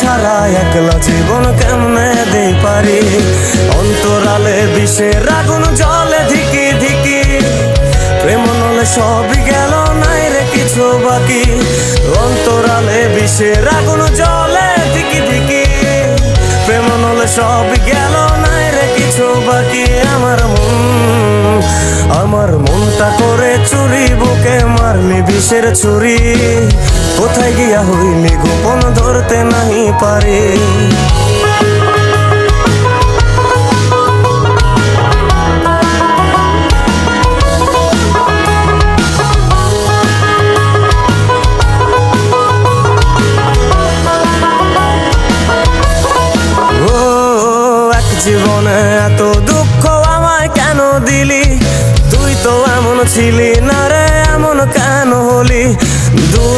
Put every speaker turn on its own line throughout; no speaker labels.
ছাড়া একলা জীবন কেমনে দেই পারি? অন্তরালে বিষের আগুন, জলে ধিকি ধিকি প্রেম নলে সবই গেল, নাই রে কিছু বাকি। অন্তরালে বিষের আগুন, জলে ধিকি ধিকি প্রেম নলে সব গেল, নাই রে কিছু বাকি। আমার মন, আমার মনটা করে চুরি বুকে মারলি বিষের ছুরি। কোথায় গিয়া হইলি গোপন ধরতে নাহি পারে? জীবনে এত দুঃখ আমায় কেন দিলি? তুই তো এমন ছিলি না রে, এমন কেন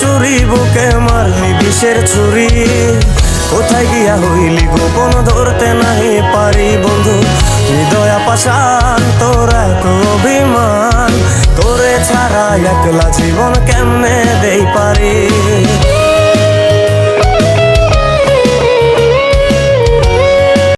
চুরি, বুকে মারলি বিষের ছুরি। কোথায় গিয়া হইলি গোপন ধরতে নাহি পারি, বন্ধু? হৃদয়া পাশান তোরা অভিমান। তোরে ছাড়া একলা জীবন কেমনে দেই পারি?